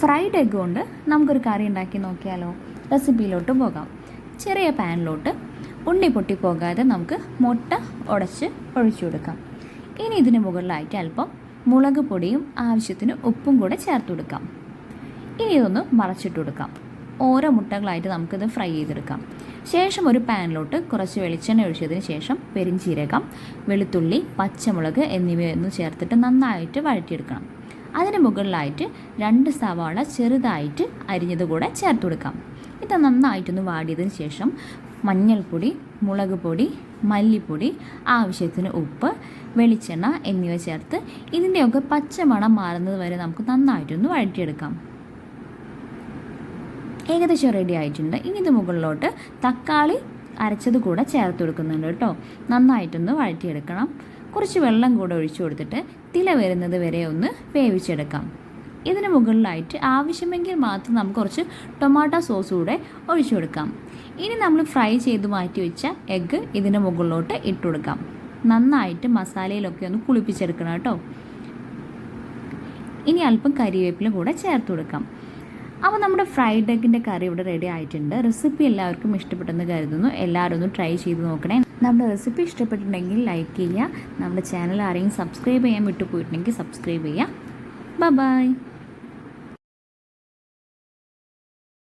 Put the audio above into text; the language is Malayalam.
ഫ്രൈഡ് എഗ് കൊണ്ട് നമുക്കൊരു കറി ഉണ്ടാക്കി നോക്കിയാലോ? റെസിപ്പിയിലോട്ട് പോകാം. ചെറിയ പാനിലോട്ട് ഉണ്ണി പൊട്ടി പോകാതെ നമുക്ക് മുട്ട ഉടച്ച് ഒഴിച്ചു കൊടുക്കാം. ഇനി ഇതിന് മുകളിലായിട്ട് അല്പം മുളക് പൊടിയും ആവശ്യത്തിന് ഉപ്പും കൂടെ ചേർത്ത് കൊടുക്കാം. ഇനി ഇതൊന്ന് മറച്ചിട്ട് കൊടുക്കാം. ഓരോ മുട്ടകളായിട്ട് നമുക്കിത് ഫ്രൈ ചെയ്തെടുക്കാം. ശേഷം ഒരു പാനിലോട്ട് കുറച്ച് വെളിച്ചെണ്ണ ഒഴിച്ചതിന് ശേഷം പെരിഞ്ചീരകം വെളുത്തുള്ളി പച്ചമുളക് എന്നിവയൊന്ന് ചേർത്തിട്ട് നന്നായിട്ട് വഴറ്റിയെടുക്കണം. അതിന് മുകളിലായിട്ട് രണ്ട് സവാള ചെറുതായിട്ട് അരിഞ്ഞത് കൂടെ ചേർത്ത് കൊടുക്കാം. ഇത് നന്നായിട്ടൊന്ന് വാടിയതിന് ശേഷം മഞ്ഞൾപ്പൊടി മുളക് പൊടി മല്ലിപ്പൊടി ആവശ്യത്തിന് ഉപ്പ് വെളിച്ചെണ്ണ എന്നിവ ചേർത്ത് ഇതിന്റെയൊക്കെ പച്ചമണം മാറുന്നത് വരെ നമുക്ക് നന്നായിട്ടൊന്ന് വഴറ്റിയെടുക്കാം. ഏകദേശം റെഡി ആയിട്ടുണ്ട്. ഇനി ഇത് മുകളിലോട്ട് തക്കാളി അരച്ചത് കൂടെ ചേർത്ത് കൊടുക്കുന്നുണ്ട് കേട്ടോ. നന്നായിട്ടൊന്ന് വഴറ്റിയെടുക്കണം. കുറച്ച് വെള്ളം കൂടെ ഒഴിച്ചു കൊടുത്തിട്ട് തില വരുന്നത് വരെ ഒന്ന് വേവിച്ചെടുക്കാം. ഇതിന് മുകളിലായിട്ട് ആവശ്യമെങ്കിൽ മാത്രം നമുക്ക് കുറച്ച് ടൊമാറ്റോ സോസ് കൂടെ ഒഴിച്ചു കൊടുക്കാം. ഇനി നമ്മൾ ഫ്രൈ ചെയ്ത് മാറ്റി വെച്ച എഗ്ഗ് ഇതിന്റെ മുകളിലോട്ട് ഇട്ട് കൊടുക്കാം. നന്നായിട്ട് മസാലയിലൊക്കെ ഒന്ന് കുളിപ്പിച്ചെടുക്കണം കേട്ടോ. ഇനി അല്പം കറിവേപ്പിലും കൂടെ ചേർത്ത് കൊടുക്കാം. അപ്പോൾ നമ്മുടെ ഫ്രൈഡ് എഗ്ഗിന്റെ കറി ഇവിടെ റെഡി ആയിട്ടുണ്ട്. റെസിപ്പി എല്ലാവർക്കും ഇഷ്ടപ്പെട്ടെന്ന് കരുതുന്നു. എല്ലാവരും ഒന്ന് ട്രൈ ചെയ്ത് നോക്കണേ. നമ്മുടെ റെസിപ്പി ഇഷ്ടപ്പെട്ടിട്ടുണ്ടെങ്കിൽ ലൈക്ക് ചെയ്യുക. നമ്മുടെ ചാനൽ ആരെങ്കിലും സബ്സ്ക്രൈബ് ചെയ്യാൻ വിട്ടുപോയിട്ടുണ്ടെങ്കിൽ സബ്സ്ക്രൈബ് ചെയ്യുക. ബൈ